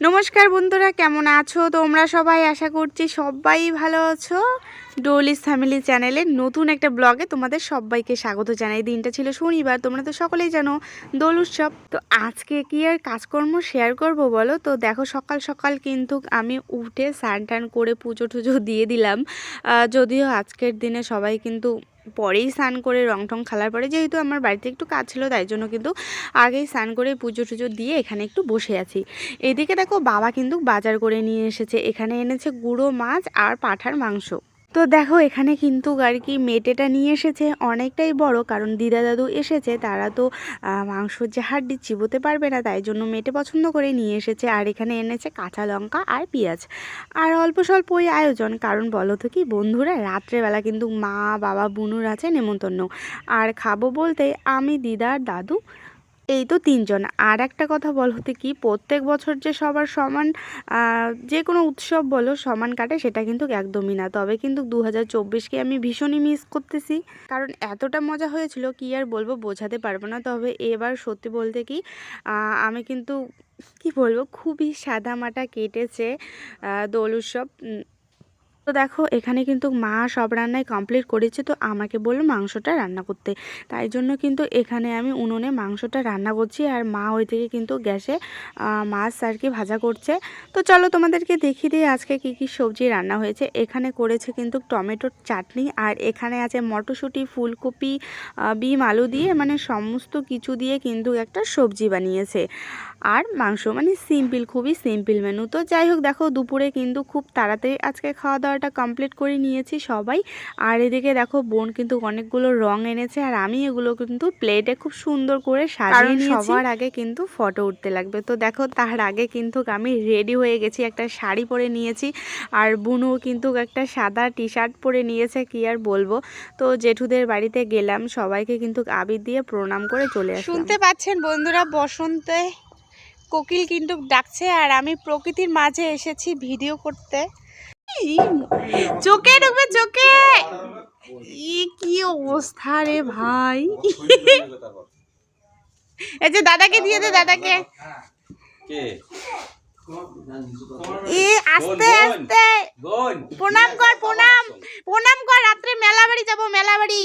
নমস্কার বন্ধুরা কেমন আছো? তোমরা সবাই আশা করছি সবাই ভালো আছো। ডোলিস ফ্যামিলি চ্যানেলে নতুন একটা ব্লগে তোমাদের সবাইকে স্বাগত জানাই। দিনটা ছিল শনিবার, তোমরা তো সকলেই জানো দোল উৎসব। তো আজকে কি আর কাজকর্ম শেয়ার করব বলো? তো দেখো সকাল সকাল কিন্তু আমি উঠে স্নান টান করে পুজো টুজো দিয়ে দিলাম। যদিও আজকের দিনে সবাই কিন্তু পরেই স্নান করে রং টং খেলার পরে যেহেতু আমার বাড়িতে একটু কাজ ছিল, তাই জন্য কিন্তু আগেই স্নান করে পুজো টুজো দিয়ে এখানে একটু বসে আছি। এদিকে দেখো বাবা কিন্তু বাজার করে নিয়ে এসেছে। এখানে এনেছে গুঁড়ো মাছ আর পাঠার মাংস। তো দেখো, এখানে কিন্তু আর কি মেটেটা নিয়ে এসেছে, অনেকটাই বড়, কারণ দিদা দাদু এসেছে, তারা তো মাংসর যে হাড্ডি চিবোতে পারবে না, তাই জন্য মেটে পছন্দ করে নিয়ে এসেছে, আর এখানে এনেছে কাঁচা লঙ্কা আর পেঁয়াজ। আর অল্প স্বল্প ওই আয়োজন, কারণ বলো তো কি, বন্ধুরা, রাত্রেবেলা কিন্তু মা, বাবা, বুনুর আছে নেমন্তন্ন। আর খাব বলতে আমি, দিদা আর দাদু এই তো তিনজন। আর একটা কথা বল হতে কি, প্রত্যেক বছর যে সবার সমান যে কোনো উৎসব বলো, সমান কাটে, সেটা কিন্তু একদমই না। তবে কিন্তু দু হাজার চব্বিশকে আমি ভীষণই মিস করতেছি। কারণ এতটা মজা হয়েছিল, কি আর বলব, বোঝাতে পারব না। তবে এবার সত্যি বলতে কি আমি কিন্তু, কি বলব, খুবই সাদামাটা কেটেছে দোল উৎসব। তো দেখো, এখানে কিন্তু মা সব রান্নাই কমপ্লিট করেছে, তো আমাকে বলল মাংসটা রান্না করতে। তাই জন্য কিন্তু এখানে আমি উনুনে মাংসটা রান্না করছি আর মা ওই থেকে কিন্তু গ্যাসে মাছ আর কি ভাজা করছে। তো চলো তোমাদেরকে দেখিয়ে দিই আজকে কি কি সবজি রান্না হয়েছে। এখানে করেছে কিন্তু টমেটোর চাটনি আর এখানে আছে মটরশুঁটি, ফুলকপি বিম, আলু দিয়ে মানে সমস্ত কিছু দিয়ে কিন্তু একটা সবজি বানিয়েছে। আর মাংস মানে সিম্পল খুবই সিম্পল মেনু তো যাই হোক দেখো দুপুরে কিন্তু খুব তাড়াতাড়ি আজকে খাওয়া দাওয়াটা কমপ্লিট করে নিয়েছি সবাই। আর এদিকে দেখো বোন কিন্তু অনেকগুলো রং এনেছে আর আমি এগুলো কিন্তু প্লেটে খুব সুন্দর করে সাজিয়ে নিয়েছি। সবার আগে কিন্তু ফটো উঠতে লাগবে। তো দেখো তার আগে কিন্তু আমি রেডি হয়ে গেছি একটা শাড়ি পরে নিয়েছি। আর বুনু কিন্তু একটা সাদা টি শার্ট পরে নিয়েছে কি আর বলব। তো জেঠুদের বাড়িতে গেলাম সবাইকে কিন্তু আবির দিয়ে প্রণাম করে চলে আসলাম। শুনতে পাচ্ছেন বন্ধুরা বসন্তে কোকিল কিন্তু ডাকছে আর আমি প্রকৃতির মাঝে এসেছি ভিডিও করতে। চোখে ঢুকবে চোখে! ই কি অবস্থা রে ভাই! এই যে দাদাকে দিয়ে দে দাদাকে। এ আস্তে। আস্তে। প্রণাম কর প্রণাম। প্রণাম কর রাত্রে মেলা বাড়ি যাব মেলা বাড়ি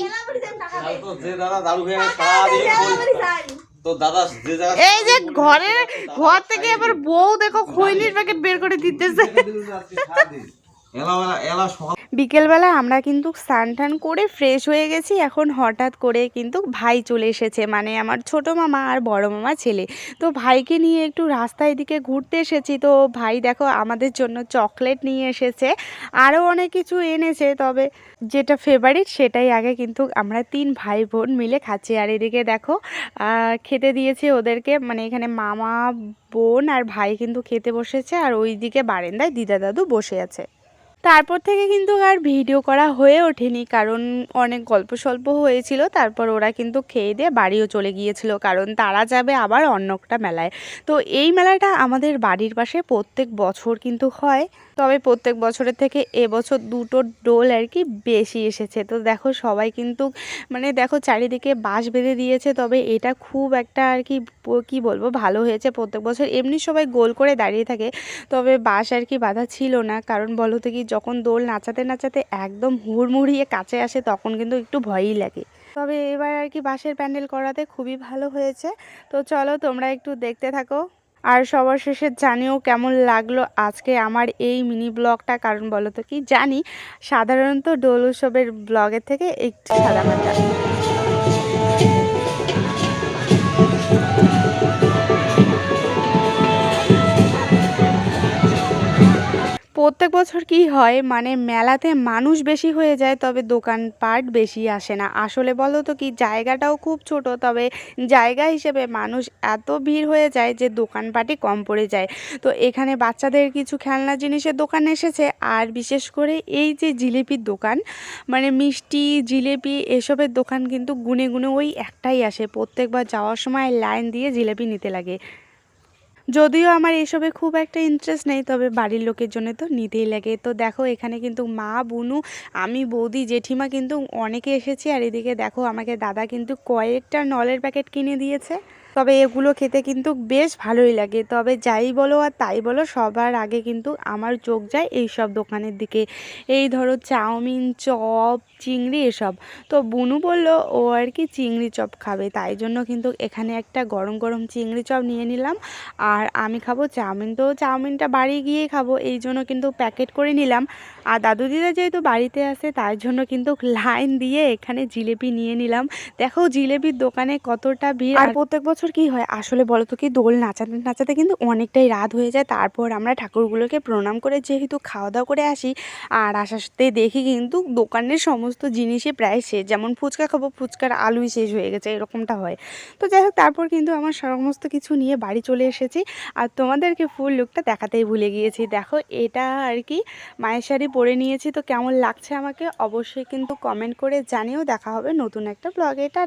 দাদা দারু তো দাদা যে জায়গা এই যে ঘরের ঘর থেকে এবার বউ দেখো খৈলির প্যাকেট বের করে দিতেছে। বিকেলবেলা আমরা কিন্তু স্নান টান করে ফ্রেশ হয়ে গেছি। এখন হঠাৎ করে কিন্তু ভাই চলে এসেছে মানে আমার ছোট মামা আর বড় মামা ছেলে। তো ভাইকে নিয়ে একটু রাস্তায় দিকে ঘুরতে এসেছি। তো ভাই দেখো আমাদের জন্য চকলেট নিয়ে এসেছে আরও অনেক কিছু এনেছে, তবে যেটা ফেভারিট সেটাই আগে কিন্তু আমরা তিন ভাই বোন মিলে খাচ্ছি। আর এদিকে দেখো খেতে দিয়েছে ওদেরকে মানে এখানে মামা, বোন আর ভাই কিন্তু খেতে বসেছে। আর ওইদিকে বারেন্দায় দিদা দাদু বসে আছে। তারপর থেকে কিন্তু আর ভিডিও করা হয়ে ওঠেনি, কারণ অনেক গল্প স্বল্প হয়েছিল। তারপর ওরা কিন্তু খেয়ে দিয়ে বাড়িও চলে গিয়েছিল, কারণ তারা যাবে আবার অন্য একটা মেলায়। তো এই মেলাটা আমাদের বাড়ির পাশে প্রত্যেক বছর কিন্তু হয়। তবে প্রত্যেক বছরের থেকে এবছর দুটো ডোল আর কি বেশি এসেছে। তো দেখো সবাই কিন্তু মানে দেখো চারিদিকে বাঁশ বেঁধে দিয়েছে, তবে এটা খুব একটা আর কি কি বলব, ভালো হয়েছে প্রত্যেক বছর। এমনি সবাই গোল করে দাঁড়িয়ে থাকে, তবে বাঁশ আর কি বাঁধা ছিল না। কারণ বলো তো কি যখন দোল নাচাতে নাচাতে একদম হুড়মুড়িয়ে কাছে আসে, তখন কিন্তু একটু ভয়ই লাগে। তবে এবার আর কি বাঁশের প্যান্ডেল করাতে খুবই ভালো হয়েছে। তো চলো তোমরা একটু দেখতে থাকো। আর সবার শেষে জানিও কেমন লাগল আজকে আমার এই মিনি ব্লগটা। কারণ বলো তো কি? জানি সাধারণত দোল উৎসবের ব্লগের থেকে একটু সাদামাটা প্রত্যেক বছর কি হয়? মানে মেলাতে মানুষ বেশি হয়ে যায়, তবে দোকানপাট বেশি আসে না। আসলে বলো তো কি, জায়গাটাও খুব ছোট, তবে জায়গা হিসেবে মানুষ এত ভিড় হয়ে যায় যে দোকানপাটই কম পড়ে যায়। তো এখানে বাচ্চাদের কিছু খেলনা জিনিসের দোকান এসেছে, আর বিশেষ করে এই যে জিলিপির দোকান মানে মিষ্টি, জিলিপি এসবের দোকান কিন্তু গুনে গুনে ওই একটাই আসে। প্রত্যেকবার যাওয়ার সময় লাইন দিয়ে জিলিপি নিতে লাগে। যদিও আমার এসবে খুব একটা ইন্টারেস্ট নেই, তবে বাড়ির লোকের জন্য তো নিতেই লাগে। তো দেখো, এখানে কিন্তু মা, বুনু, আমি, বৌদি, জেঠিমা কিন্তু অনেকে এসেছি। আর এদিকে দেখো, আমাকে দাদা কিন্তু কয়েকটা নলের প্যাকেট কিনে দিয়েছে। তবে এগুলো খেতে কিন্তু বেশ ভালোই লাগে। তবে যাই বলো আর তাই বলো, সবার আগে কিন্তু আমার চোখ যায় এই সব দোকানের দিকে। এই ধরো চাউমিন, চপ, চিংড়ি এসব। তো বুনু বলল, ও আর কি চিংড়ি চপ খাবে। তাই জন্য কিন্তু এখানে একটা গরম গরম চিংড়ি চপ নিয়ে নিলাম। আর আমি খাব চাউমিন। তো চাউমিনটা বাড়ি গিয়েই খাব, এই জন্য কিন্তু প্যাকেট করে নিলাম। আর দাদু দিদা যেহেতু বাড়িতে আসে তার জন্য কিন্তু লাইন দিয়ে এখানে জিলেপি নিয়ে নিলাম। দেখো জিলেপির দোকানে কতটা ভিড়। আর প্রত্যেক বছর কি হয়? আসলে বলো তো কি, দোল নাচাতে নাচাতে কিন্তু অনেকটাই রাত হয়ে যায়। তারপর আমরা ঠাকুরগুলোকে প্রণাম করে যেহেতু খাওয়া দাওয়া করে আসি, আর আসাতে দেখি কিন্তু দোকানের সমস্ত জিনিসই প্রায় শেষ। যেমন ফুচকা খাব, ফুচকার আলুই শেষ হয়ে গেছে, এরকমটা হয়। তো যাই হোক, তারপর কিন্তু আমার সমস্ত কিছু নিয়ে বাড়ি চলে এসেছি। আর তোমাদেরকে ফুল লুকটা দেখাতেই ভুলে গিয়েছি। দেখো, এটা আর কি মায়ের শাড়ি পরে নিয়েছি। তো কেমন লাগছে আমাকে অবশ্যই কিন্তু কমেন্ট করে জানিও। দেখা হবে নতুন একটা ব্লগে এটা